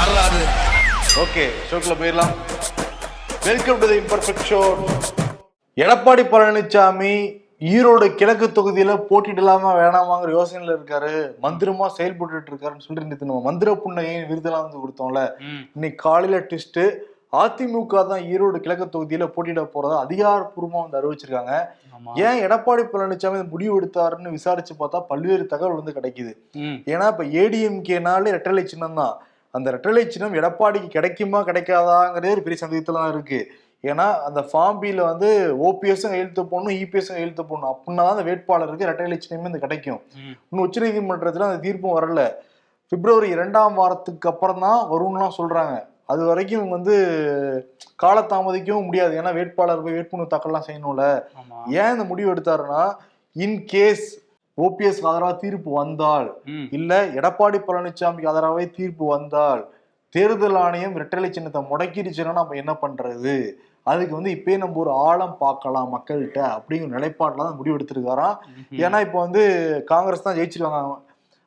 யாராது ஓகே ஷோக்குள்ள போயிடலாம். Welcome to the imperfect show Edappadi Palaniswami Erode கிழக்கு தொகுதியில போட்டியிடலாமா வேணாமாங்கிற யோசனையில இருக்காரு. மந்திரமா செயல்பட்டு இருக்காருன்னு சொல்லிட்டு நேத்து நம்ம மந்திர புண்ணையை விருதெல்லாம் வந்து கொடுத்தோம்ல. இன்னைக்கு காலையில ட்விஸ்ட் அதிமுக தான் ஈரோடு கிழக்கு தொகுதியில போட்டியிட போறதா அதிகாரப்பூர்வமா வந்து அறிவிச்சிருக்காங்க. ஏன் எடப்பாடி பழனிசாமி முடிவு எடுத்தாருன்னு விசாரிச்சு பார்த்தா பல்வேறு தகவல் வந்து கிடைக்குது. ஏன்னா இப்ப ஏடிஎம்கேனாலே ரெட்டலை சின்னம் தான் அந்த ரெட்டலை சின்னம் எடப்பாடிக்கு கிடைக்குமா கிடைக்காதாங்கிறதே ஒரு பெரிய சந்தேகத்துல தான் இருக்கு. ஏன்னா அந்த ஃபார்ம் பில வந்து ஓபிஎஸும் கையெழுத்து போடணும் இபிஎஸும் கையெழுத்து போடணும். அப்படின்னா தான் அந்த வேட்பாளருக்கு ரெட்டலை சின்னமே இந்த கிடைக்கும். இன்னும் உச்சநீதிமன்றத்துல அந்த தீர்ப்பும் வரல. பிப்ரவரி இரண்டாம் வாரத்துக்கு அப்புறம் தான் வரும்னுலாம் சொல்றாங்க. அது வரைக்கும் வந்து காலதாமதிக்கவும் முடியாது. ஏன்னா வேட்பாளர் போய் வேட்புமனு தாக்கல்லாம் செய்யணும்ல. ஏன் இந்த முடிவு எடுத்தாருன்னா இன் கேஸ் ஓபிஎஸ் ஆதரவா தீர்ப்பு வந்தால். இல்ல எடப்பாடி பழனிசாமிக்கு ஆதரவாவே தீர்ப்பு வந்தால் தேர்தல் ஆணையம் இரட்டலை சின்னத்தை முடக்கிடுச்சுன்னா நம்ம என்ன பண்றது? அதுக்கு வந்து இப்பயே நம்ம ஒரு ஆழம் பார்க்கலாம் மக்கள்கிட்ட அப்படிங்கிற நிலைப்பாட்டில் தான் முடிவு எடுத்திருக்காராம். ஏன்னா இப்போ வந்து காங்கிரஸ் தான் ஜெயிச்சிருக்காங்க.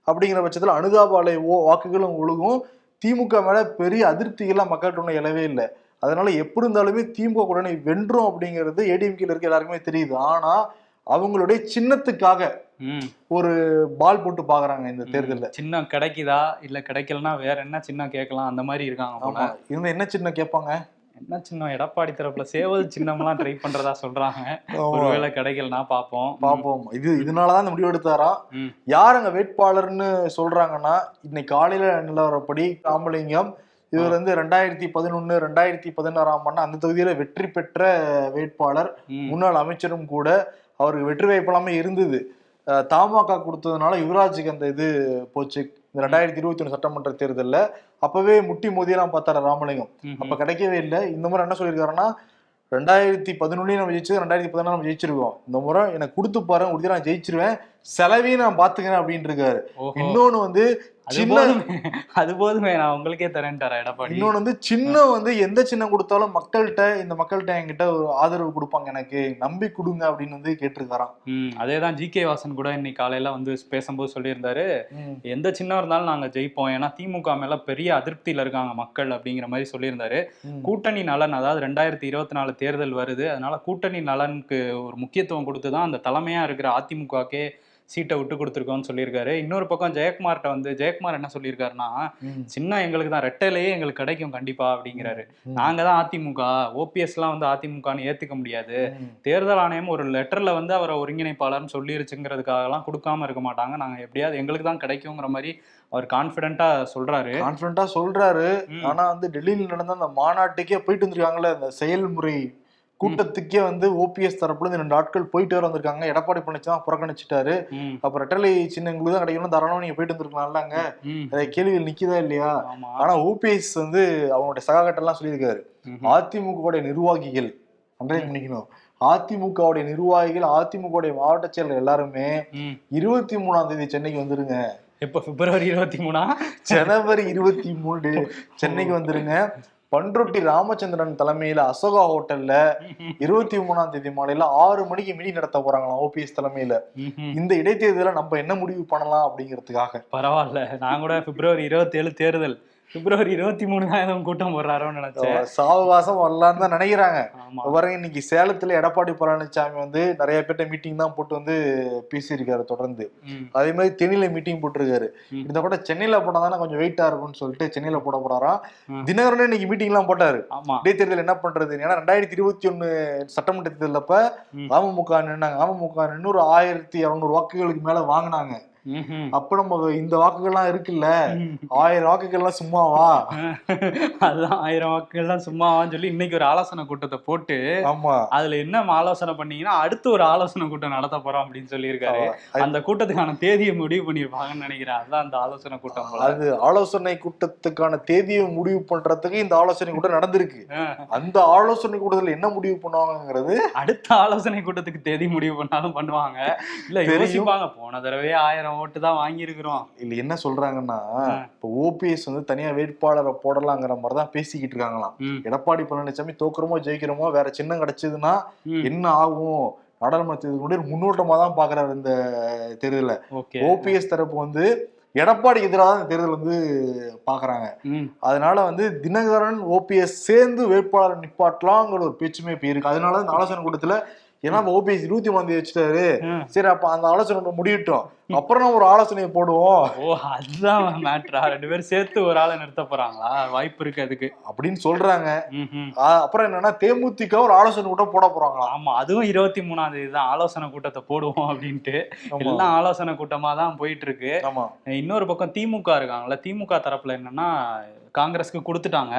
அப்படிங்கிற பட்சத்தில் அனுதாபாலை ஓ வாக்குகளும் ஒழுகும். திமுக மேல பெரிய அதிருப்திகள்லாம் மக்கள்கிட்ட ஒன்றும் எழவே இல்லை. அதனால எப்படி இருந்தாலுமே திமுக உடனே வென்றோம் அப்படிங்கிறது ஏடிஎம்கேல இருக்க எல்லாருக்குமே தெரியுது. ஆனா அவங்களுடைய சின்னத்துக்காக. ஒரு பால் போட்டு பாக்குறாங்க இந்த தேர்தல்ல. சின்னம் கிடைக்குதா? இல்ல கிடைக்கலனா வேற என்ன சின்னம் கேட்கலாம்? அந்த மாதிரி இருக்காங்க இவங்க என்ன சின்னம் கேட்பாங்க? என்ன சின்னம்? எடப்பாடி தரப்புல சேவல் சின்னம்லாம் ட்ரை பண்றதா சொல்றாங்க. ஒருவேளை கிடைக்கலனா பாப்போம். பாப்போம். இது இதனாலதான் இந்த முடிவு எடுத்தாராம் ம். யார் அங்க வேட்பாளர்னு சொல்றாங்கன்னா இன்னைக்கு காலையில நிலவரப்படி ராமலிங்கம் இவர் வந்து ரெண்டாயிரத்தி பதினொன்னு ரெண்டாயிரத்தி பதினாறாம் ஆண்டு அந்த தொகுதியில வெற்றி பெற்ற வேட்பாளர். முன்னாள் அமைச்சரும் கூட அவருக்கு வெற்றி வாய்ப்பு எல்லாமே இருந்தது. தமாக கொடுத்ததுனால யுவராஜுக்கு அந்த இது போச்சு. இந்த ரெண்டாயிரத்தி இருபத்தி ஒண்ணு சட்டமன்ற தேர்தல்ல அப்பவே முட்டி மோதியெல்லாம் பார்த்தாரு ராமலிங்கம். அப்ப கிடைக்கவே இல்லை. இந்த முறை என்ன சொல்லியிருக்காருன்னா ரெண்டாயிரத்தி பதினொன்னுலயும் நம்ம ஜெயிச்சது ரெண்டாயிரத்தி பதினாறு நம்ம ஜெயிச்சிருக்கோம். இந்த முறை எனக்கு கொடுத்து பாருங்க உறுதியா நான் ஜெயிச்சிருவேன். செலவையும் நான் பாத்துக்கிறேன் அப்படின்னு இருக்காரு. ஓஹோ. இன்னொன்னு வந்து அது சின்ன போதுமே அது நான் உங்களுக்கே தரேன்ட்டாரா எடப்பாடி. இன்னொன்னு வந்து சின்னம் வந்து எந்த சின்னம் கொடுத்தாலும் மக்கள்கிட்ட இந்த மக்கள்கிட்ட என்கிட்ட ஒரு ஆதரவு கொடுப்பாங்க எனக்கு. நம்பி கொடுங்க அப்படின்னு வந்து கேட்டிருக்காராம். ம் அதேதான் ஜி கே வாசன் கூட இன்னைக்கு காலையில வந்து பேசும்போது சொல்லியிருந்தாரு. எந்த சின்னம் இருந்தாலும் நாங்க ஜெயிப்போம். ஏன்னா திமுக மேல பெரிய அதிருப்தியில இருக்காங்க மக்கள் அப்படிங்கிற மாதிரி சொல்லியிருந்தாரு. கூட்டணி நலன் அதாவது ரெண்டாயிரத்தி இருபத்தி நாலு தேர்தல் வருது. அதனால கூட்டணி நலனுக்கு ஒரு முக்கியத்துவம் கொடுத்து தான் அந்த தலைமையா இருக்கிற அதிமுகக்கே சீட்டை விட்டு கொடுத்துருக்கோம்னு சொல்லியிருக்காரு இன்னொரு பக்கம் ஜெயக்குமார்கிட்ட வந்து ஜெயக்குமார் என்ன சொல்லியிருக்காருன்னா. சின்ன எங்களுக்கு தான் ரெட்டையிலேயே எங்களுக்கு கிடைக்கும் கண்டிப்பா அப்படிங்கிறாரு. நாங்க தான் அதிமுக ஓபிஎஸ் எல்லாம் வந்து அதிமுகன்னு ஏத்துக்க முடியாது. தேர்தல் ஆணையம் ஒரு லெட்டர்ல வந்து அவரை ஒருங்கிணைப்பாளர்னு சொல்லிருச்சுங்கிறதுக்காகலாம் கொடுக்காம இருக்க மாட்டாங்க நாங்க எப்படியாவது எங்களுக்கு தான் கிடைக்குங்கிற மாதிரி அவர் கான்பிடண்டா சொல்றாரு கான்பிடண்டா சொல்றாரு. ஆனா வந்து டெல்லியில நடந்த அந்த மாநாட்டுக்கே போயிட்டு வந்திருக்காங்கல்ல அந்த செயல்முறை கூட்டத்துக்கே வந்து ஓபிஎஸ் தரப்புல இருந்து ரெண்டு ஆட்கள் போயிட்டு வர வந்திருக்காங்க. எடப்பாடி பழனிசாமி புறக்கணிச்சிட்டாரு. அப்ப ரெட்டலை சின்னங்களுக்கு தான் கிடைக்கணும் தாராளமா நீங்க போயிட்டு வந்திருக்கலாம்ல அங்க? ம், அதை கேள்விகள் நிக்குதா இல்லையா? ஆனா ஓபிஎஸ் வந்து அவங்களுடைய சகாக்கட்டெல்லாம் சொல்லியிருக்காரு. அதிமுகவுடைய நிர்வாகிகள் அன்றைய பண்ணிக்கணும் அதிமுகவுடைய நிர்வாகிகள் அதிமுகவுடைய மாவட்ட செயலர் எல்லாருமே. இருபத்தி மூணாம் தேதி சென்னைக்கு வந்துருங்க. எப்போ பிப்ரவரி இருபத்தி மூணா? ஜனவரி இருபத்தி மூணு சென்னைக்கு வந்துருங்க. பண்ருட்டி ராமச்சந்திரன் தலைமையில அசோகா ஹோட்டல்ல இருபத்தி மூணாம் தேதி மாலையில ஆறு மணிக்கு மீட்டிங் நடத்த போறாங்களாம் ஓபிஎஸ் தலைமையில. இந்த இடைத்தேர்தல நம்ம என்ன முடிவு பண்ணலாம் அப்படிங்கிறதுக்காக. பரவாயில்ல. நான் கூட பிப்ரவரி இருபத்தி ஏழு தேர்தல். பிப்ரவரி இருபத்தி மூணு தான் எதுவும் கூட்டம் போடுறாரோன்னு நினைச்சேன். சாவகாசம் வரலான்னு தான் நினைக்கிறாங்க. பாருங்க இன்னைக்கு சேலத்துல எடப்பாடி பழனிசாமி வந்து நிறைய பேர்ட்ட மீட்டிங் தான் போட்டு வந்து பேசியிருக்காரு தொடர்ந்து. அதே மாதிரி தேனியில மீட்டிங் போட்டிருக்காரு. இந்த கூட சென்னையில போனா தானே கொஞ்சம் வெயிட்டா இருக்கும்னு சொல்லிட்டு சென்னையில போட போறாராம். தினகரனே இன்னைக்கு மீட்டிங் எல்லாம் போட்டாரு. இடைத்தேர்தல் என்ன பண்றது? ஏன்னா ரெண்டாயிரத்தி இருபத்தி ஒண்ணு சட்டமன்ற தேர்தல் அப்ப ம். அமமுக நின்னாங்க. அமமுக நின்னு ஒரு ஆயிரத்தி இருநூறு வாக்குகளுக்கு மேல வாங்கினாங்க. அப்ப நம்ம இந்த வாக்குகள்லாம் இருக்குல்ல. ஆயிரம் வாக்குகள்லாம் சும்மாவா? அதுதான் ஆயிரம் வாக்குகள்லாம் சும்மாவான்னு சொல்லி இன்னைக்கு ஒரு ஆலோசனை கூட்டத்தை போட்டு ஆமா. அதுல என்ன ஆலோசனை பண்ணீங்கன்னா அடுத்து ஒரு ஆலோசனை கூட்டம் நடத்த போறோம் அப்படின்னு சொல்லியிருக்காரு. அந்த கூட்டத்துக்கான தேதியை முடிவு பண்ணிருப்பாங்கன்னு நினைக்கிறேன். அதான் அந்த ஆலோசனை கூட்டம் அது ஆலோசனை கூட்டத்துக்கான தேதியை முடிவு பண்றதுக்கு இந்த ஆலோசனை கூட்டம் நடந்திருக்கு. அந்த ஆலோசனை கூட்டத்துல என்ன முடிவு பண்ணுவாங்கங்கிறது அடுத்த ஆலோசனை கூட்டத்துக்கு தேதி முடிவு பண்ணாலும் பண்ணுவாங்க. இல்ல. யோசிப்பாங்க. போன தடவை ஆயிரம் ஓட்டு தான் வாங்கியிருக்கிறோம். இல்ல என்ன சொல்றாங்கன்னா இப்ப ஓபிஎஸ் வந்து தனியா வேட்பாளரை போடலாங்கிற மாதிரி தான் பேசிக்கிட்டு இருக்காங்களாம். எடப்பாடி பழனிசாமி தோக்குறோமோ ஜெயிக்கிறோமோ வேற சின்னம் கிடைச்சதுன்னா என்ன ஆகும்? நாடாளுமன்ற தேர்தல் முன்னோட்டமா தான் பாக்குறாரு இந்த தேர்தல ஓபிஎஸ் தரப்பு வந்து எடப்பாடிக்கு எதிராக தான் இந்த தேர்தல் வந்து பாக்குறாங்க. அதனால வந்து தினகரன் ஓபிஎஸ் சேர்ந்து வேட்பாளர் நிப்பாட்டலாங்கிற ஒரு பேச்சுமே இப்ப இருக்கு. அதனால ஆலோசனை கூட்டத்துல ஏன்னா ஓபிஎஸ் இருபத்தி ஒண்ணாம் தேதி வச்சுட்டாரு. சரி அப்ப அந்த ஆலோசனை முடியட்டும். அப்புறம் நம்ம ஒரு ஆலோசனையை போடுவோம். ஓ அதுதான் மேட்ரா ரெண்டு பேரும் சேர்த்து ஒரு ஆளை நிறுத்த போறாங்களா? வாய்ப்பு இருக்கு அதுக்கு. அப்படின்னு சொல்றாங்க. அப்புறம் என்னன்னா தேமுதிக ஒரு ஆலோசனை கூட்டம் போட போறாங்களாம். ஆமா அதுவும் இருபத்தி மூணாம் தேதி தான் ஆலோசனை கூட்டத்தை போடுவோம் அப்படின்ட்டு. எல்லாம் ஆலோசனை கூட்டமா தான் போயிட்டு இருக்கு. ஆமா. இன்னொரு பக்கம் திமுக இருக்காங்கல்ல திமுக தரப்புல என்னன்னா காங்கிரஸ்க்கு கொடுத்துட்டாங்க.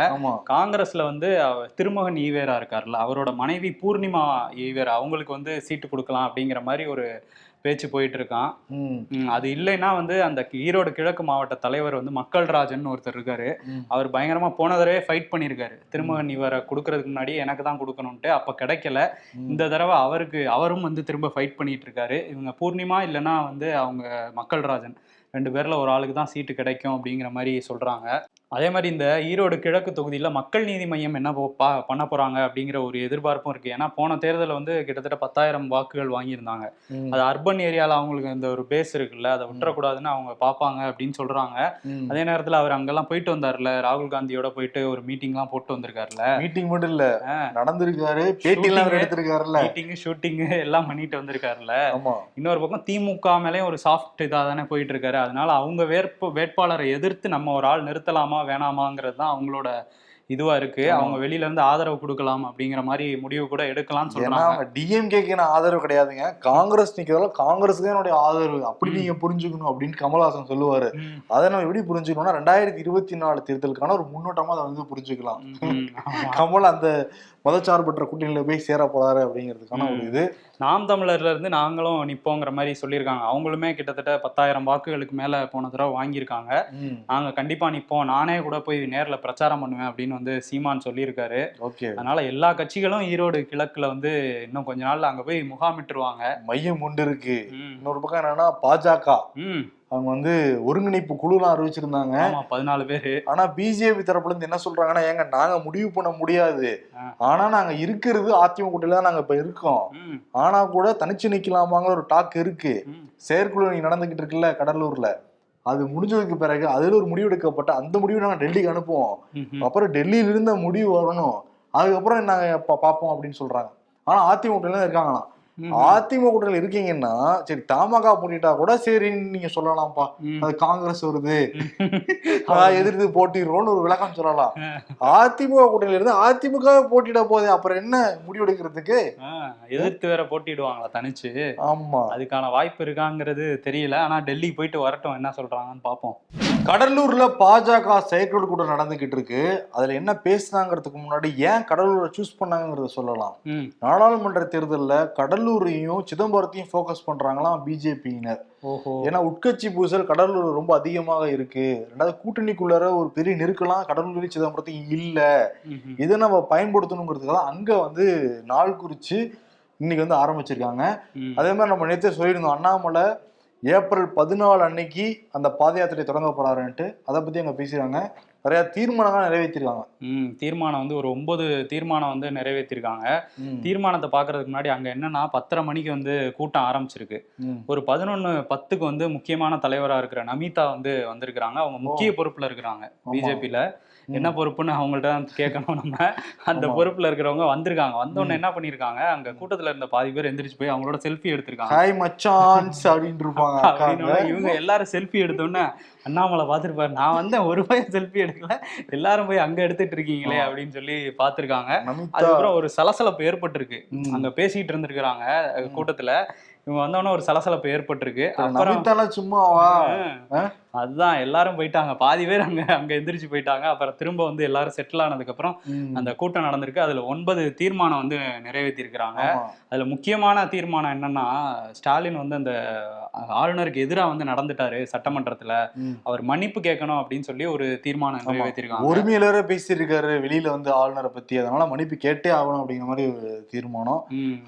காங்கிரஸ்ல வந்து திருமகன் ஈவேரா இருக்கார்ல அவரோட மனைவி பூர்ணிமா ஈவேரா அவங்களுக்கு வந்து சீட்டு கொடுக்கலாம் அப்படிங்கிற மாதிரி ஒரு பேச்சு போயிட்டு இருக்கான். அது இல்லைன்னா வந்து அந்த ஈரோடு கிழக்கு மாவட்ட தலைவர் வந்து மக்கள் ராஜன் ஒருத்தர் இருக்காரு. அவர் பயங்கரமா போன தடவை ஃபைட் பண்ணியிருக்காரு. திருமகன் இவரை கொடுக்கறதுக்கு முன்னாடி எனக்கு தான் கொடுக்கணும்ட்டு அப்ப கிடைக்கல. இந்த தடவை அவருக்கு அவரும் வந்து திரும்ப ஃபைட் பண்ணிட்டு இருக்காரு. இவங்க பூர்ணிமா இல்லைன்னா வந்து அவங்க மக்கள் ராஜன். ரெண்டு பேர்ல ஒரு ஆளுக்கு தான் சீட்டு கிடைக்கும் அப்படிங்கிற மாதிரி சொல்றாங்க. அதே மாதிரி இந்த ஈரோடு கிழக்கு தொகுதியில மக்கள் நீதி மையம் என்ன போ- பண்ண போறாங்க அப்படிங்கிற ஒரு எதிர்பார்ப்பும் இருக்கு. ஏன்னா போன தேர்தலில் வந்து கிட்டத்தட்ட பத்தாயிரம் வாக்குகள் வாங்கியிருந்தாங்க. அது அர்பன் ஏரியால அவங்களுக்கு இந்த ஒரு பேஸ் இருக்குல்ல அதை விட்டுறக்கூடாதுன்னு அவங்க பார்ப்பாங்க அப்படின்னு சொல்றாங்க. ம். அதே நேரத்துல அவர் அங்கெல்லாம் போயிட்டு வந்தார்ல ராகுல் காந்தியோட போயிட்டு ஒரு மீட்டிங்லாம் போட்டு வந்திருக்காருல்ல. மீட்டிங் மட்டும் இல்ல. நடந்திருக்காரு பேட்டி எல்லாம் Shooting. எடுத்திருக்காருல்ல. மீட்டிங்கு ஷூட்டிங்கு எல்லாம் பண்ணிட்டு வந்திருக்காருல்ல. இன்னொரு பக்கம் திமுக மேலேயும் ஒரு சாஃப்ட் இதாக தானே போயிட்டு இருக்காரு. அதனால அவங்க வேட்பு வேட்பாளரை எதிர்த்து நம்ம ஒரு ஆள் நிறுத்தலாமா வேணாமாங்கிறது தான் அவங்களோட இதுவா இருக்கு. அவங்க வெளியில இருந்து ஆதரவு கொடுக்கலாம் அப்படிங்கிற மாதிரி முடிவு கூட எடுக்கலாம்னு ஏன்னா சொல்றாங்க. அவங்க டிஎம்கேக்கு ஆதரவு கிடையாதுங்க. காங்கிரஸ் நிக்கிறதால காங்கிரஸுக்கு என்னுடைய ஆதரவு. அப்படி. நீங்க புரிஞ்சுக்கணும் அப்படின்னு கமல்ஹாசன் சொல்லுவாரு. அதை நம்ம எப்படி புரிஞ்சுக்கணும்னா ரெண்டாயிரத்தி இருபத்தி நாலு தேர்தலுக்கான ஒரு முன்னோட்டமா அதை வந்து புரிஞ்சுக்கலாம். கமல் அந்த மதச்சார்பற்ற கூட்டணியில போய் சேர போறாரு அப்படிங்கிறதுக்கான ஒரு. இது. நாம் தமிழர்ல இருந்து நாங்களும் நிப்போங்கிற மாதிரி சொல்லியிருக்காங்க. அவங்களுமே கிட்டத்தட்ட பத்தாயிரம் வாக்குகளுக்கு மேல போன தடவை வாங்கியிருக்காங்க. நாங்க கண்டிப்பா நிப்போம். நானே கூட போய் நேர்ல பிரச்சாரம் பண்ணுவேன் அப்படின்னு வந்து சீமான் சொல்லியிருக்காரு. ஓகே. அதனால எல்லா கட்சிகளும் ஈரோடு கிழக்குல வந்து இன்னும் கொஞ்ச நாள்ல அங்க போய் முகாமிட்டுருவாங்க. மையம் உண்டு இருக்கு. இன்னொரு பக்கம் என்னன்னா பாஜக. ம். அவங்க வந்து ஒருங்கிணைப்பு குழுலாம் அறிவிச்சிருந்தாங்க. பதினாலு பேரு. ஆனா பிஜேபி தரப்புல இருந்து என்ன சொல்றாங்கன்னா ஏங்க நாங்க முடிவு பண்ண முடியாது. ஆனா நாங்க இருக்கிறது அதிமுக கூட்டணியில தான் நாங்க இப்ப இருக்கோம். ஆனா கூட தனிச்சு நிக்கலாமாங்கிற ஒரு டாக் இருக்கு. செயற்குழு நீங்க நடந்துகிட்டு இருக்குல்ல கடலூர்ல. அது முடிஞ்சதுக்கு பிறகு அதுல ஒரு முடிவு எடுக்கப்பட்ட அந்த முடிவு நாங்க டெல்லிக்கு அனுப்புவோம். அப்புறம் டெல்லியில இருந்து முடிவு வரணும். அதுக்கப்புறம் நாங்க பார்ப்போம் அப்படின்னு சொல்றாங்க. ஆனா அதிமுக கூட்டணியில தான் இருக்காங்களாம். அதிமுக இருக்கீங்கன்னா சரி தமாக போட்டிட்டா கூட சரின்னு நீங்க சொல்லலாம்ப்பா. அது காங்கிரஸ் வருது. நான் எதிர்த்து போட்டிடுறோம்னு ஒரு விளக்கம் சொல்லலாம். அதிமுக கூட்டணியில இருந்து அதிமுக போட்டிட போதே அப்புறம் என்ன முடிவு எடுக்கிறதுக்கு ஆ, எதிர்த்து வேற போட்டிடுவாங்களா தனிச்சு? ஆமா. அதுக்கான வாய்ப்பு இருக்காங்கிறது தெரியல. ஆனா டெல்லி போயிட்டு வரட்டும். என்ன சொல்றாங்கன்னு பாப்போம் கடலூர்ல பாஜக செயற்குழு கூட்டம் நடந்துகிட்டு இருக்கு. அதுல என்ன பேசுனாங்கிறதுக்கு முன்னாடி ஏன் கடலூரை சூஸ் பண்ணாங்கிறத சொல்லலாம். நாடாளுமன்ற தேர்தல்ல கடலூரையும் சிதம்பரத்தையும் ஃபோக்கஸ் பண்றாங்களாம் பிஜேபியினர். ஏன்னா உட்கட்சி பூசல் கடலூர் ரொம்ப அதிகமாக இருக்கு. ரெண்டாவது கூட்டணிக்குள்ளார ஒரு பெரிய நெருக்கலாம் கடலூர் சிதம்பரத்தையும் இல்ல. இதை நம்ம பயன்படுத்தணுங்கிறதுக்காக அங்க வந்து நாள் குறிச்சு இன்னைக்கு வந்து ஆரம்பிச்சிருக்காங்க. அதே மாதிரி நம்ம நேற்றே சொல்லியிருந்தோம் அண்ணாமலை ஏப்ரல் பதினாலு அன்னைக்கு அந்த பாத யாத்திரை தொடங்க போறாருன்ட்டு அதை பத்தி அங்க பேசுறாங்க நிறைய தீர்மானங்கள் நிறைவேற்றிருக்காங்க. ம் தீர்மானம் வந்து ஒரு ஒன்பது தீர்மானம் வந்து நிறைவேற்றிருக்காங்க. தீர்மானத்தை பார்க்கறதுக்கு முன்னாடி அங்க என்னன்னா பத்தரை மணிக்கு வந்து கூட்டம் ஆரம்பிச்சிருக்கு. ஒரு பதினொன்னு பத்துக்கு வந்து முக்கியமான தலைவரா இருக்கிற நமிதா வந்து வந்திருக்கிறாங்க. அவங்க முக்கிய பொறுப்புல இருக்கிறாங்க பிஜேபியில என்ன பொறுப்புன்னு அவங்கள்ட்ட தான் கேட்கணும் நம்ம. அந்த. பொறுப்புல இருக்கிறவங்க வந்திருக்காங்க. வந்தோடனே என்ன பண்ணிருக்காங்க அங்க கூட்டத்துல இருந்த பாதி பேர் எந்திரிச்சு போய் அவங்களோட செல்ஃபி எடுத்திருக்காங்க. ஹாய் மச்சான்ஸ் அப்படின்னு இருப்பாங்க இவங்க எல்லாரும் செல்ஃபி எடுத்தோன்னே அண்ணாமலை பார்த்துருப்பாரு. நான் வந்தேன் ஒரு பையன் செல்ஃபி எடுக்கல. எல்லாரும் போய் அங்க எடுத்துட்டு இருக்கீங்களே. அப்படின்னு சொல்லி பார்த்திருக்காங்க. நமிதா. அதுக்கப்புறம் ஒரு சலசலப்பு ஏற்பட்டிருக்கு. அங்க பேசிட்டு இருந்திருக்கிறாங்க கூட்டத்துல. இவங்க வந்தோடனே ஒரு சலசலப்பு ஏற்பட்டிருக்கு. அப்புறம் சும்மாவா? அதுதான் எல்லாரும் போயிட்டாங்க. பாதி பேர் அங்க அங்க எந்திரிச்சு போயிட்டாங்க. அப்புறம் திரும்ப வந்து எல்லாரும் செட்டில் ஆனதுக்கு அப்புறம். அந்த கூட்டம் நடந்திருக்கு. அதுல ஒன்பது தீர்மானம் வந்து நிறைவேற்றி இருக்கிறாங்க ஆமா. அதுல முக்கியமான தீர்மானம் என்னன்னா ஸ்டாலின் வந்து அந்த ஆளுநருக்கு எதிரா வந்து நடந்துட்டாரு சட்டமன்றத்துல. அவர் மன்னிப்பு கேட்கணும் அப்படின்னு சொல்லி ஒரு தீர்மானம். நிறைவேற்றிருக்காங்க. ஒருமையிலர பேசியிருக்காரு வெளியில வந்து ஆளுநரை பத்தி. அதனால மன்னிப்பு கேட்டே ஆகணும் அப்படிங்கிற மாதிரி ஒரு தீர்மானம்.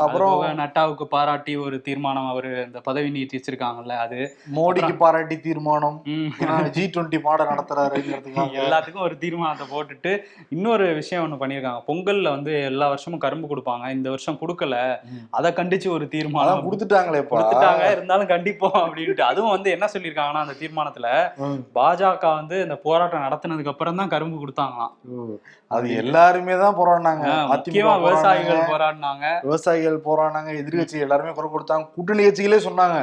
அப்புறம் நட்டாவுக்கு பாராட்டி ஒரு தீர்மானம் அவர் இந்த பதவி நீட்டிச்சிருக்காங்கல்ல அது. மோடிக்கு பாராட்டி தீர்மானம். ஏன்னா ஜி டுவெண்ட்டி மாட நடத்துறாருங்கிறதுக்காக. எல்லாத்துக்கும் ஒரு தீர்மானத்தை போட்டுட்டு இன்னொரு விஷயம் ஒண்ணு பண்ணியிருக்காங்க. பொங்கல்ல வந்து எல்லா வருஷமும் கரும்பு கொடுப்பாங்க. இந்த வருஷம் கொடுக்கல. அதை கண்டிச்சு ஒரு தீர்மானம். கொடுத்துட்டாங்களேப்பா. கொடுத்துட்டாங்க. இருந்தாலும் கண்டிப்போம் அப்படின்ட்டு. அதுவும் வந்து என்ன சொல்லியிருக்காங்கன்னா அந்த தீர்மானத்துல. பாஜக வந்து இந்த போராட்டம் நடத்தினதுக்கு அப்புறம் தான் கரும்பு கொடுத்தாங்களாம். அது எல்லாருமே தான் போராடினாங்க. முக்கியமா விவசாயிகள் போராடினாங்க, விவசாயிகள் போராடினாங்க. எதிர்கட்சி எல்லாருமே குரல் கொடுத்தாங்க. கூட்டணி கட்சிகளே சொன்னாங்க.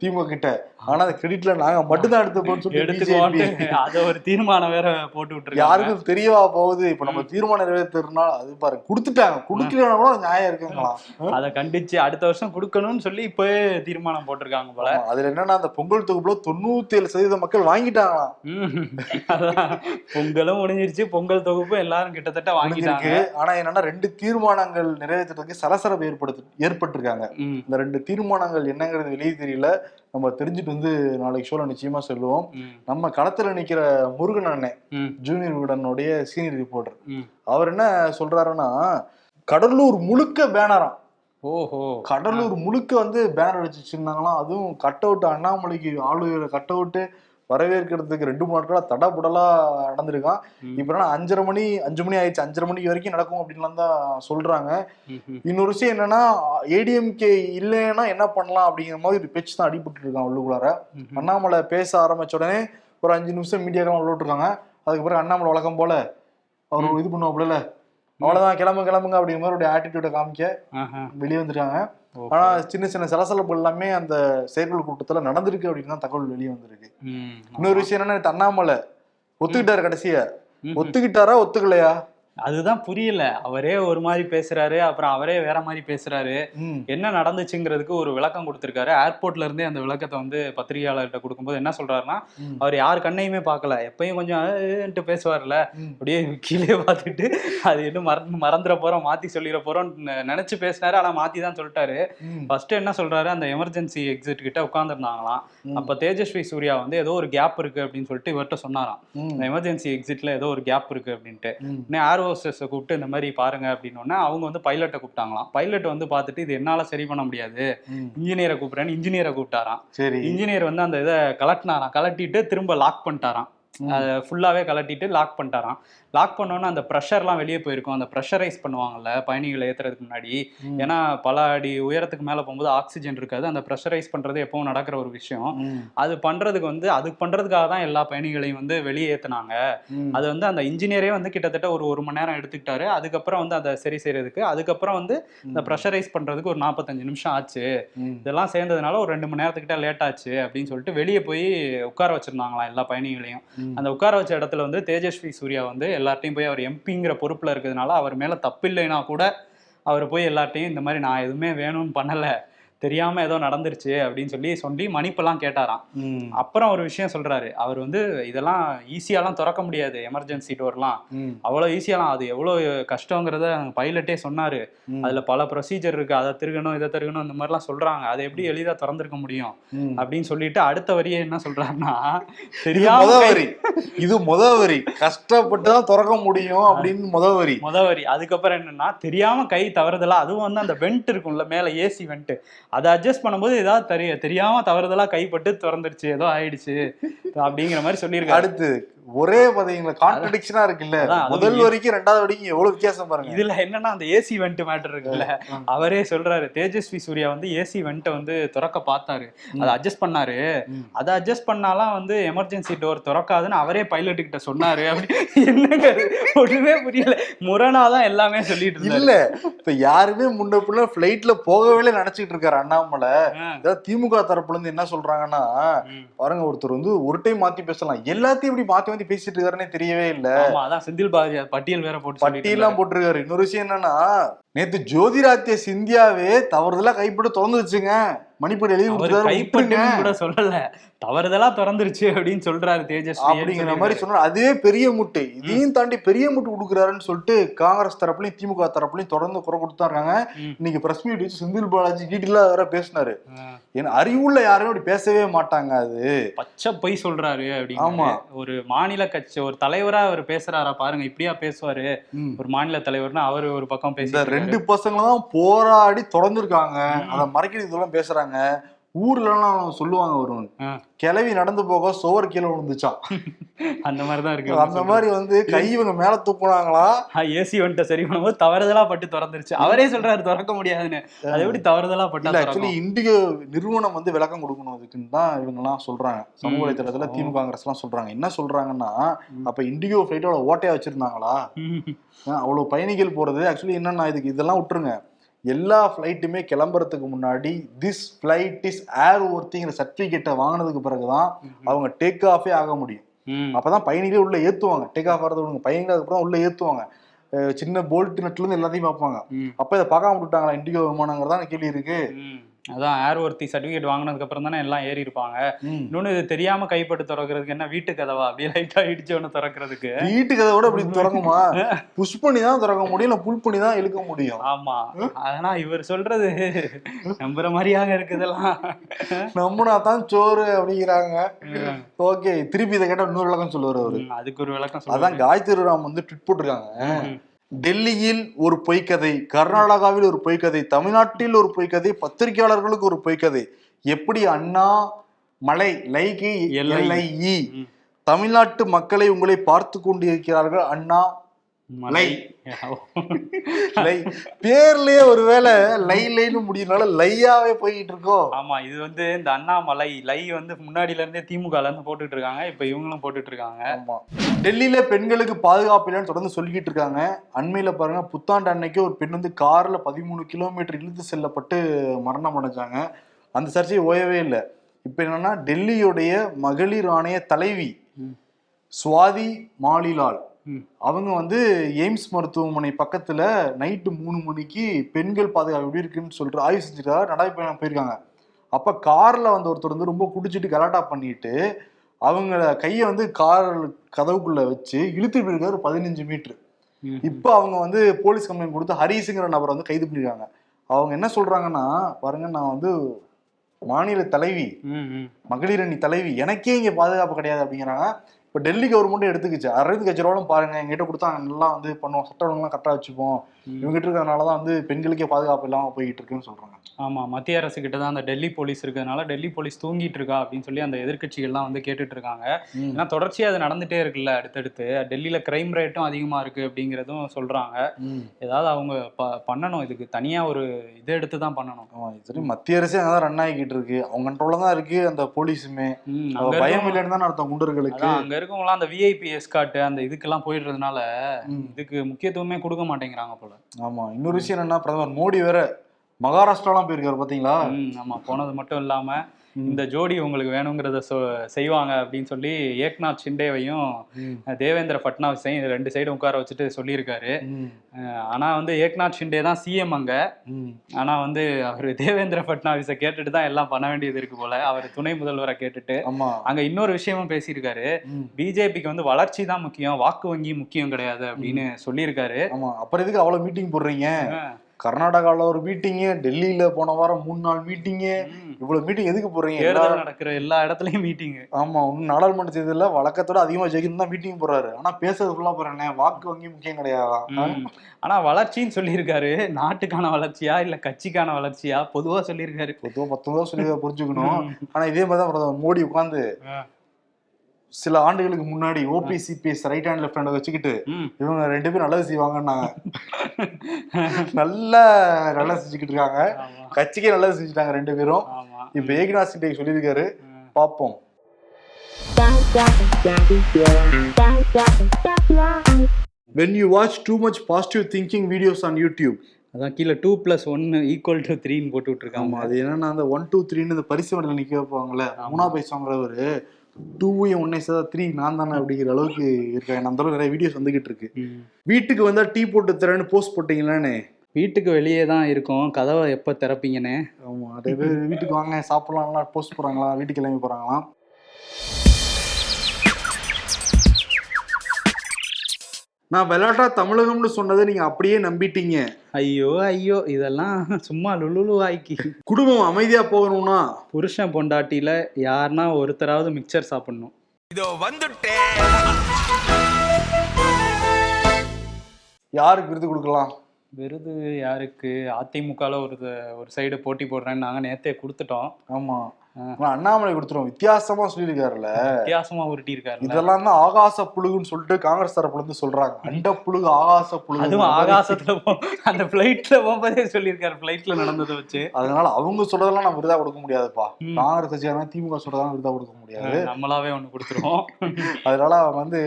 திமுக கிட்ட. ஆனா அந்த கிரெடிட்ல நாங்க மட்டும்தான் எடுத்துப்போம்னு சொல்லி எடுத்துக்கோன்ட்டு BJP. அத ஒரு தீர்மானம் வேற போட்டு விட்டுருக்காங்க. யாருக்கும் தெரியவா போகுது? இப்ப நம்ம தீர்மானம் நிறைவேற்றுறதுனால அது பாருங்க கொடுத்துட்டாங்க. குடுக்கலன்னா கூட நியாயம் இருக்குங்களாம் அதை கண்டிச்சு அடுத்த வருஷம் கொடுக்கணும்னு சொல்லி இப்பவே தீர்மானம் போட்டிருக்காங்க போல. அதுல என்னன்னா அந்த பொங்கல் தொகுப்புல தொண்ணூத்தி ஏழு சதவீத மக்கள் வாங்கிட்டாங்களாம். பொங்கலும் முடிஞ்சிருச்சு. பொங்கல் தொகுப்பு எல்லாரும் கிட்டத்தட்ட வாங்கிட்டாங்க. ஆனா என்னன்னா ரெண்டு தீர்மானங்கள் நிறைவேற்றுறதுக்கு சலசலப்பு ஏற்படுத்து ஏற்பட்டிருக்காங்க. இந்த ரெண்டு தீர்மானங்கள் என்னங்கிறது வெளியே தெரியல. நம்ம தெரிஞ்சுட்டு வந்து நாளைக்கு ஷோல நிச்சயமா சொல்லுவோம். நம்ம களத்துல நிக்கிற முருகன் அண்ணன். ஜூனியர் விகடனுடைய சீனியர் ரிப்போர்ட்டர். அவர் என்ன சொல்றாருன்னா கடலூர் முழுக்க பேனராம் ஓஹோ கடலூர் முழுக்க வந்து பேனர் வச்சிருந்தாங்களாம் அதுவும் கட் அவுட் அண்ணாமலைக்கு ஆளுநர் கட் அவுட்டு வரவேற்கிறதுக்கு ரெண்டு மூணு நாட்களா தடபுடலா நடந்திருக்கான். இப்ப என்ன அஞ்சரை மணி அஞ்சு மணி ஆயிடுச்சு அஞ்சரை மணி வரைக்கும் நடக்கும் அப்படின்லாம் தான் சொல்றாங்க. இன்னொரு விஷயம் என்னன்னா ஏடிஎம்கே இல்லைன்னா என்ன பண்ணலாம் அப்படிங்கிற மாதிரி ஒரு பேச்சு தான் அடிபட்டு இருக்கான் உள்ளுக்குள்ளார. அண்ணாமலை பேச ஆரம்பிச்ச உடனே ஒரு அஞ்சு நிமிஷம் மீடியாக்கெல்லாம் உள்ள விட்டுருக்காங்க அதுக்கு பிறகு அண்ணாமலை வழக்கம் போல அவர் இது பண்ணுவாப்புல அவ்வளவுதான் கிளம்பு கிளம்புங்க அப்படிங்கிற மாதிரி ஒரு ஆட்டிடியூட காமிக்க. வெளியே வந்துருக்காங்க ஓகே. ஆனா சின்ன சின்ன சலசலப்பு எல்லாமே அந்த செயற்குழு கூட்டத்துல நடந்திருக்கு அப்படின்னு தான் தகவல் வெளியே வந்திருக்கு. இன்னொரு விஷயம் என்னன்னா நேத்து அண்ணாமலை ஒத்துக்கிட்டாரு கடைசியா. ஒத்துக்கிட்டாரா ஒத்துக்கலையா அதுதான் புரியல அவரே ஒரு மாதிரி பேசுறாரு அப்புறம் அவரே வேற மாதிரி பேசுறாரு. என்ன நடந்துச்சுங்கிறதுக்கு ஒரு விளக்கம் கொடுத்திருக்காரு ஏர்போர்ட்ல இருந்தே அந்த விளக்கத்தை வந்து பத்திரிகையாளர்கிட்ட கொடுக்கும்போது என்ன சொல்றாருன்னா. அவர் யார் கண்ணையுமே பார்க்கல எப்பயும் கொஞ்சம் பேசுவார்ல. அப்படியே கீழே பார்த்துட்டு அது இன்னும் மறந்து மறந்துட போறோம் மாத்தி சொல்லிட போறோம் நினைச்சு பேசினாரு ஆனா மாத்தி தான் சொல்லிட்டாரு. ஃபர்ஸ்ட் என்ன சொல்றாரு அந்த எமர்ஜென்சி எக்ஸிட் கிட்ட உட்காந்துருந்தாங்களாம். அப்ப தேஜஸ்வி சூர்யா வந்து ஏதோ ஒரு கேப் இருக்கு அப்படின்னு சொல்லிட்டு இவர்கிட்ட சொன்னாராம் எமர்ஜென்சி எக்ஸிட்ல ஏதோ ஒரு கேப் இருக்கு அப்படின்ட்டு ம். உடனே ஏர் ஹோஸ்டர்ஸை கூப்பிட்டு இந்த மாதிரி பாருங்க அப்படின்னோடனே அவங்க வந்து பைலட்டை கூப்பிட்டாங்களாம். பைலட் வந்து பார்த்துட்டு இது என்னால சரி பண்ண முடியாது. இன்ஜினியரை கூப்பிட்றேன்னு இன்ஜினியரை கூப்பிட்டாராம். சரி. இன்ஜினியர் வந்து அந்த இதை கலட்டினாராம். கலட்டிட்டு திரும்ப லாக் பண்ணிட்டாராம். அதை ஃபுல்லாவே கலட்டிட்டு லாக் பண்ணிட்டாராம் லாக் பண்ணோன்னே அந்த ப்ரெஷர்லாம் வெளியே போயிருக்கும் அந்த ப்ரெஷரைஸ் பண்ணுவாங்கல்ல பயணிகளை ஏத்துறதுக்கு முன்னாடி. ஏன்னா பல அடி உயரத்துக்கு மேல போகும்போது ஆக்சிஜன் இருக்காது அந்த ப்ரெஷரைஸ் பண்றது எப்பவும் நடக்கிற ஒரு விஷயம். அது பண்றதுக்கு வந்து அது பண்றதுக்காக தான் எல்லா பயணிகளையும் வந்து வெளியே ஏத்துனாங்க ம். அது வந்து அந்த இன்ஜினியரே வந்து கிட்டத்தட்ட ஒரு ஒரு மணி நேரம் எடுத்துக்கிட்டாரு அதுக்கப்புறம் வந்து அதை சரி செய்யறதுக்கு அதுக்கப்புறம் வந்து இந்த ப்ரெஷரைஸ் பண்றதுக்கு ஒரு நாற்பத்தஞ்சு நிமிஷம் ஆச்சு. இதெல்லாம் சேர்ந்ததுனால ஒரு ரெண்டு மணி நேரத்துக்கிட்ட லேட் ஆச்சு அப்படின்னு சொல்லிட்டு வெளியே போய் உட்கார வச்சிருந்தாங்களாம் எல்லா பயணிகளையும். அந்த உட்கார வச்ச இடத்துல வந்து தேஜஸ்வி சூர்யா வந்து எல்லார்ட்டையும் போய் அவர் எம்பிங்கிற பொறுப்பில் இருக்கிறதுனால அவர் மேலே தப்பு இல்லைன்னா கூட அவர் போய் எல்லார்ட்டையும் இந்த மாதிரி நான் எதுவுமே வேணும்னு பண்ணலை தெரியாம ஏதோ நடந்துருச்சு அப்படின்னு சொல்லி சொல்லி மன்னிப்பெல்லாம் கேட்டாராம். அப்புறம் ஒரு விஷயம் சொல்றாரு. அவர் வந்து இதெல்லாம் ஈஸியாலாம் திறக்க முடியாது எமர்ஜென்சி டோர்லாம் ம். அவ்வளோ ஈஸியாலாம் அது எவ்வளோ கஷ்டங்கிறத பைலட்டே சொன்னாரு. அதுல பல ப்ரொசீஜர் இருக்கு. அதை திருகணும் இதை திருகணும் இந்த மாதிரிலாம் சொல்றாங்க. அதை எப்படி எளிதா திறந்திருக்க முடியும். அப்படின்னு சொல்லிட்டு அடுத்த வரியே என்ன சொல்றாருன்னா தெரியாம வரி. இது முத வரி. கஷ்டப்பட்டு தான் திறக்க முடியும் அப்படின்னு முத வரி. முத வரி. அதுக்கப்புறம் என்னன்னா தெரியாம கை தவறுதலா அதுவும் வந்து அந்த வெண்ட் இருக்கும்ல மேல ஏசி வெண்ட் அதை அட்ஜஸ்ட் பண்ணும்போது ஏதாவது தெரிய தெரியாம தவறுதலா கைப்பட்டு திறந்துருச்சு ஏதோ ஆயிடுச்சு. அப்படிங்கிற மாதிரி சொல்லியிருக்காரு. அடுத்து ஒரே பதவிங்கள கான்ட்ரடிக்ஷனா இருக்குல்ல? முதல் வரிக்கும் ரெண்டாவது வரைக்கும் எவ்வளவு வித்தியாசம் பாருங்க. இதுல என்னன்னா அந்த ஏசி வெண்ட் மேட்டர் இருக்குல்ல. அவரே சொல்றாரு தேஜஸ்வி சூர்யா வந்து ஏசி வெண்ட்டை வந்து திறக்க பார்த்தாரு. அதை அட்ஜஸ்ட் பண்ணாரு. அதை அட்ஜஸ்ட் பண்ணாலாம் வந்து எமர்ஜென்சி டோர் திறக்காதுன்னு அவரே பைலட் கிட்ட சொன்னாரு. அப்படி என்னங்க? ஒண்ணுமே புரியல. முரணாதான் எல்லாமே சொல்லிட்டு இல்ல இப்ப யாருமே முன்ன பின்ன பிளைட்ல போகவே நினைச்சிட்டு இருக்காரு அண்ணாமலை. திமுக தரப்புல இருந்து என்ன சொல்றாங்கன்னா. பாருங்க ஒருத்தர் வந்து ஒரு டைம் மாத்தி பேசலாம். எல்லாத்தையும் இப்படி மாத்தி மாத்தி பேசிட்டு இருக்காருன்னே தெரியவே இல்ல. அதான் செந்தில் பாலாஜி பட்டியல் வேற போட்டு சொல்லிட்டு பட்டியெல்லாம் போட்டிருக்காரு. இன்னொரு விஷயம் என்னன்னா நேத்து ஜோதிராத்திய சிந்தியாவே தவறுதலா கைப்பட்டு திறந்து வச்சுங்க மணிப்பூர் எழுதி கைப்பட்டு. கூட சொல்லல. தவறுதலா திறந்துருச்சு அப்படின்னு சொல்றாரு தேஜஸ்வி அப்படிங்கிற மாதிரி சொன்னாரு. அதுவே பெரிய முட்டு. இதையும் தாண்டி பெரிய முட்டு கொடுக்குறாருன்னு சொல்லிட்டு காங்கிரஸ் தரப்புலயும் திமுக தரப்புலயும் தொடர்ந்து குறை கொடுத்தாருக்காங்க ம். இன்னைக்கு பிரஸ் மீட் வச்சு செந்தில் பாலாஜி டீட்டெயிலா வேற பேசினாரு. ஏன்னா அறிவுள்ள யாருமே அப்படி பேசவே மாட்டாங்க அது. பச்சை பொய் சொல்றாரு அப்படின்னு ஆமா. ஒரு மாநில கட்சி ஒரு தலைவரா அவர் பேசுறாரா பாருங்க. இப்படியா பேசுவாரு. ஒரு மாநில தலைவர்னா அவரு ஒரு பக்கம் இந்த பேசி ரெண்டு பசங்களும் தான் போராடி தொடர்ந்துருக்காங்க. அதை மறைக்கிறது இதெல்லாம் பேசுறாங்க. ஊர்லலாம் சொல்லுவாங்க வருவன். கிளவி நடந்து போக சுவர் கீழே விழுந்துச்சான் அந்த மாதிரி தான் இருக்கு அந்த மாதிரி வந்து கை இவங்க மேல தூக்குனாங்களா? ஏசி வந்துட்டு சரி பண்ணும்போது தவறுதலா பட்டு திறந்துருச்சு. அவரே சொல்றாரு திறக்க முடியாதுன்னு. அது எப்படி தவறுதலா பட்டா ஆக்சுவலி? இண்டிகோ நிறுவனம் வந்து விளக்கம் கொடுக்கணும் அதுக்குன்னு தான் இவங்க எல்லாம் சொல்றாங்க சமூக. வலைத்தளத்துல. திமுக காங்கிரஸ் எல்லாம் சொல்றாங்க. என்ன சொல்றாங்கன்னா. அப்ப இண்டிகோ ஃபிளைட்டோட ஓட்டையா வச்சிருந்தாங்களா? அவ்வளவு பயணிகள் போறது. ஆக்சுவலி என்னன்னா இதுக்கு இதெல்லாம் விட்டுருங்க. எல்லா ஃப்ளைட்டுமே கிளம்புறதுக்கு முன்னாடி திஸ் ஃபிளைட் இஸ் ஏர் ஒர்த்திங்கிற சர்டிபிகேட்டை வாங்கினதுக்கு பிறகுதான் அவங்க டேக் ஆஃபே ஆக முடியும். அப்பதான் பயணிகளே உள்ள ஏத்துவாங்க. டேக் ஆஃப் ஆகிறது விடுங்க. பயணிகள் அதுக்கப்புறம் உள்ள ஏத்துவாங்க. அஹ் சின்ன போல்ட் நெட்ல இருந்து எல்லாத்தையும் பார்ப்பாங்க. அப்ப இதை பார்க்காம விட்டுட்டாங்களா? இண்டிகோ விமானங்கிறதா கேள்வி இருக்கு. அதான் ஏர் ஒர்த்தி சர்டிபிகேட் வாங்கினதுக்கு அப்புறம் தானே எல்லாம் ஏறி இருப்பாங்க. ம். இன்னொன்னு இது தெரியாம கைப்பட்டு திறக்கிறதுக்கு என்ன வீட்டு கதவா? அப்படியே லைட்டா இடிச்சு ஒன்று திறக்கிறதுக்கு. வீட்டுக்கு அதை விட இப்படி திறக்குமா? புஷ் பண்ணி தான் திறக்க முடியும் இல்ல புல் பண்ணி தான் இழுக்க முடியும்? ஆமா. ஆனா இவர் சொல்றது நம்புற மாதிரியாக இருக்குதெல்லாம் நம்பினா தான் சோறு அப்படிங்கிறாங்க. ஓகே திருப்பி இதை கேட்டா இன்னொரு விளக்கம் சொல்லுவாரு அவரு. அதுக்கு ஒரு விளக்கம் அதான் காயத்ரி ராம் வந்து ட்விட் போட்டிருக்காங்க. டெல்லியில் ஒரு பொய்க்கதை கர்நாடகாவில் ஒரு பொய்க்கதை தமிழ்நாட்டில் ஒரு பொய்க்கதை பத்திரிகையாளர்களுக்கு ஒரு பொய்க்கதை எப்படி அண்ணா மலை லைக்கு எல்லை. எல்லை இ ம். தமிழ்நாட்டு மக்களை உங்களை பார்த்து கொண்டிருக்கிறார்கள் அண்ணா மலை. லை. பேர்லயே ஒருவேளை லை லைன்னு முடியறனால லையாவே போயிட்டு இருக்கோம் ஆமா இது வந்து இந்த அண்ணாமலை லை வந்து முன்னாடில இருந்தே திமுகல இருந்து போட்டுட்டு இருக்காங்க இப்ப இவங்களும் போட்டுட்டு இருக்காங்க ஆமா. டெல்லியில பெண்களுக்கு பாதுகாப்பு இல்லைன்னு தொடர்ந்து சொல்லிக்கிட்டு இருக்காங்க அண்மையில பாருங்க புத்தாண்டு அன்னைக்கு ஒரு பெண் வந்து கார்ல பதிமூணு கிலோமீட்டர் இழுத்து செல்லப்பட்டு மரணம் அடைஞ்சாங்க. அந்த சர்ச்சை ஓயவே இல்லை. இப்ப என்னன்னா டெல்லியுடைய மகளிர் ஆணைய தலைவி. சுவாதி மாலிலால். அவங்க வந்து எய்ம்ஸ் மருத்துவமனை பக்கத்துல நைட்டு மூணு மணிக்கு பெண்கள் பாதுகாப்பு எப்படி இருக்குன்னு சொல்லிட்டு ஆய்வு செஞ்சுட்டு நடைபயணம் போயிருக்காங்க. அப்ப கார்ல வந்து ஒருத்தர் வந்து ரொம்ப குடிச்சிட்டு கலாட்டா பண்ணிட்டு அவங்க கையை வந்து கார் கதவுக்குள்ள வச்சு இழுத்துட்டு போயிருக்காரு பதினஞ்சு மீட்டர் ம். இப்போ அவங்க வந்து போலீஸ் கம்ப்ளைண்ட் கொடுத்து ஹரிஸுங்கிற நபரை வந்து கைது பண்ணிருக்காங்க. அவங்க என்ன சொல்றாங்கன்னா பாருங்க நான் வந்து மாநில தலைவி ம், ம். மகளிர் அணி தலைவி எனக்கே இங்க பாதுகாப்பு கிடையாது அப்படிங்கிறாங்க. இப்போ டெல்லி கவர்மெண்ட்டும் எடுத்துக்கிச்சு. அரவிந்த் கெஜ்ரிவாலும் பாருங்க எங்கிட்ட கொடுத்தா நல்லா வந்து பண்ணுவோம். சட்ட ஒழுங்குலாம் கரெக்டாக வச்சுப்போம். இவங்ககிட்ட இருக்கிறதுனால தான் வந்து பெண்களுக்கே பாதுகாப்பு இல்லாமல் போய்கிட்டு இருக்குன்னு சொல்றாங்க. ஆமா மத்திய அரசு கிட்ட தான் அந்த டெல்லி போலீஸ் இருக்கிறதுனால டெல்லி போலீஸ் தூங்கிட்டு இருக்கா அப்படின்னு சொல்லி அந்த எதிர்க்கட்சிகள்லாம் வந்து கேட்டுட்டு இருக்காங்க ஏன்னா தொடர்ச்சியா அது நடந்துட்டே இருக்குல்ல அடுத்தடுத்து. டெல்லியில கிரைம் ரேட்டும் அதிகமா இருக்கு அப்படிங்கிறதும் சொல்றாங்க. ஏதாவது அவங்க ப- பண்ணணும். இதுக்கு தனியா ஒரு இதை எடுத்து தான் பண்ணணும் இது மத்திய அரசே அங்கே தான் ரன் ஆகிக்கிட்டு இருக்கு அவங்க கண்ட்ரோல தான் இருக்கு அந்த போலீஸுமே பயம் இல்லைன்னு தான் அர்த்தம் குண்டர்களுக்கு அங்க இருக்கவங்களாம் அந்த விஐபி எஸ்காட்டு அந்த இதுக்கெல்லாம் போயிடுறதுனால. இதுக்கு முக்கியத்துவமே கொடுக்க மாட்டேங்கிறாங்க போல. ஆமா இன்னொரு விஷயம் என்னன்னா பிரதமர் மோடி வேற மகாராஷ்டிராலாம் போயிருக்காரு பாத்தீங்களா ஆமா போனது மட்டும் இல்லாம. இந்த ஜோடி உங்களுக்கு வேணுங்கிறத சொ செய்வாங்க அப்படின்னு சொல்லி ஏக்நாத் ஷிண்டேவையும். தேவேந்திர ஃபட்னாவிஸையும் ரெண்டு சைடும் உட்கார வச்சுட்டு சொல்லியிருக்காரு. ம். அஹ் ஆனா வந்து ஏக்நாத் ஷிண்டே தான் சிஎம் அங்க. ம். ஆனா வந்து அவர் தேவேந்திர ஃபட்னாவிஸை கேட்டுட்டு தான் எல்லாம் பண்ண வேண்டியது இருக்கு போல. அவர் துணை முதல்வரை கேட்டுட்டு. ஆமா. அங்க இன்னொரு விஷயமும் பேசியிருக்காரு. பிஜேபிக்கு வந்து வளர்ச்சி தான் முக்கியம். வாக்கு வங்கி முக்கியம் கிடையாது அப்படின்னு சொல்லியிருக்காரு. அப்புறம் எதுக்கு அவ்வளவு மீட்டிங் போடுறீங்க? கர்நாடகாவில் ஒரு மீட்டிங்கு டெல்லியில போன வாரம் மூணு நாள் மீட்டிங்கு ம். இவ்வளவு மீட்டிங் எதுக்கு போடுறீங்க? எல்லா- தேர்தல் நடக்கிற எல்லா இடத்துலயும் மீட்டிங் ஆமா இன்னும் நாடாளுமன்ற தேர்தலில் வழக்கத்தோட அதிகமா ஜெயிக்கணும் தான் மீட்டிங் போடுறாரு. ஆனா பேசுறது ஃபுல்லா போறேனே வாக்கு வங்கி முக்கியம் கிடையாதான் ஆனா வளர்ச்சின்னு சொல்லியிருக்காரு. நாட்டுக்கான வளர்ச்சியா இல்ல கட்சிக்கான வளர்ச்சியா? பொதுவா சொல்லியிருக்காரு. பொதுவா பத்தொன்பதா சொல்லி புரிஞ்சுக்கணும். ம். ஆனா இதே மாதிரி தான் மோடி உட்காந்து. சில ஆண்டுகளுக்கு முன்னாடி OP CBS right hand left hand வச்சுக்கிட்டு. இவங்க ரெண்டு பேரும் நல்லது செய்வாங்கன்னாங்க. நல்லா நல்லா செஞ்சுக்கிட்டு இருக்காங்க. கட்சிக்கே நல்லது செஞ்சுட்டாங்க ரெண்டு பேரும். இப்ப ஏக்நாத் சிண்டே சொல்லியிருக்காரு. பார்ப்போம் when you watch too much positive thinking videos on YouTube. அதான் கீழே டூ பிளஸ் ஒன்னு ஈக்குவல் டு த்ரீன்னு போட்டு விட்டுருக்காங்க. அது என்னன்னா அந்த ஒன் டூ த்ரீன்னு இந்த பரிசு மண்டல நிக்க வைப்பாங்கல்ல ஆமா. மூணா பைசா வாங்குறவரு டூவையும் ஒன்னே சேர்த்தா த்ரீ நான் தானே அப்படிங்கிற அளவுக்கு இருக்காங்க அந்த அளவுக்கு நிறைய வீடியோஸ் வந்துகிட்டு இருக்கு. வீட்டுக்கு வந்தா டீ போட்டு தரேன்னு போஸ்ட் போட்டீங்களான்னு வீட்டுக்கு வெளியே தான் இருக்கும். கதவை எப்போ திறப்பீங்கன்னு? ஆமா நிறைய பேர் வீட்டுக்கு வாங்க சாப்பிடலாம்லாம் போஸ்ட் போறாங்களா வீட்டுக்கு கிளம்பி போறாங்களாம்? நான் விளையாட்டா தமிழகம்னு சொன்னதை நீங்க அப்படியே நம்பிட்டீங்க. ஐயோ ஐயோ இதெல்லாம் சும்மா லுலுலு ஆய்க்கி குடும்பம் அமைதியா போகணும்னா? புருஷன் பொண்டாட்டியில யாருன்னா ஒருத்தராவது மிக்சர் சாப்பிடணும். இதோ வந்துட்டேன் யாருக்கு விருது கொடுக்கலாம்? விருது யாருக்கு? அதிமுகல ஒரு ஒரு சைடு போட்டி போடுறேன்னு நாங்க நேத்தே கொடுத்துட்டோம். ஆமா. ஆ. ஆனா அண்ணாமலை கொடுத்துருவோம் வித்தியாசமா சொல்லியிருக்காருல்ல. வித்தியாசமா உருட்டி இருக்காரு இதெல்லாம் தான் ஆகாச புழுகுன்னு சொல்லிட்டு காங்கிரஸ் தரப்புல இருந்து சொல்றாங்க. அண்ட புழுகு ஆகாச புழுகு அதுவும் ஆகாசத்துல அந்த பிளைட்ல போகும்போதே சொல்லியிருக்காரு. பிளைட்ல நடந்ததை வச்சு. அதனால அவங்க சொல்றதெல்லாம் நம்ம விருதா கொடுக்க முடியாதுப்பா. காங்கிரஸ் கட்சியான திமுக சொல்றதெல்லாம் விருதா கொடுக்க முடியாது. நம்மளாவே ஒண்ணு கொடுத்துருவோம். அதனால அவன் வந்து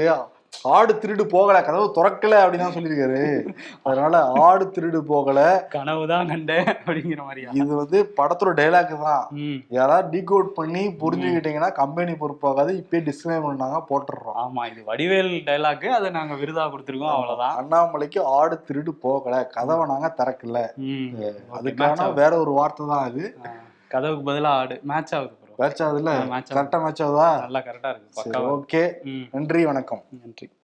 ஆடு திருடு போகல கதவு திறக்கல அப்படின்னு தான் சொல்லியிருக்காரு. அதனால ஆடு திருடு போகல. கனவுதான் கண்டேன் அப்படிங்கிற மாதிரியா? இது வந்து படத்தோட டைலாக் தான். யாராவது டீகோட் பண்ணி புரிஞ்சுக்கிட்டீங்கன்னா கம்பெனி பொறுப்பாகாது. இப்பயே டிஸ்கிளைம் பண்ணாங்க போட்டுடுறோம். ஆமா இது வடிவேல் டைலாக் அதை நாங்க விருதா கொடுத்துருக்கோம் அவ்வளவுதான். அண்ணாமலைக்கு ஆடு திருடு போகல கதவை நாங்க திறக்கல. அதுக்கான வேற ஒரு வார்த்தை தான் அது. கதவுக்கு பதிலா ஆடு. மேட்ச் ஆகுது. மேட்ச் ஆகுதுல்ல மேட்ச் மேட்ச் ஆகுதா? நல்லா கரெக்டா இருக்கு ஓகே நன்றி வணக்கம். நன்றி.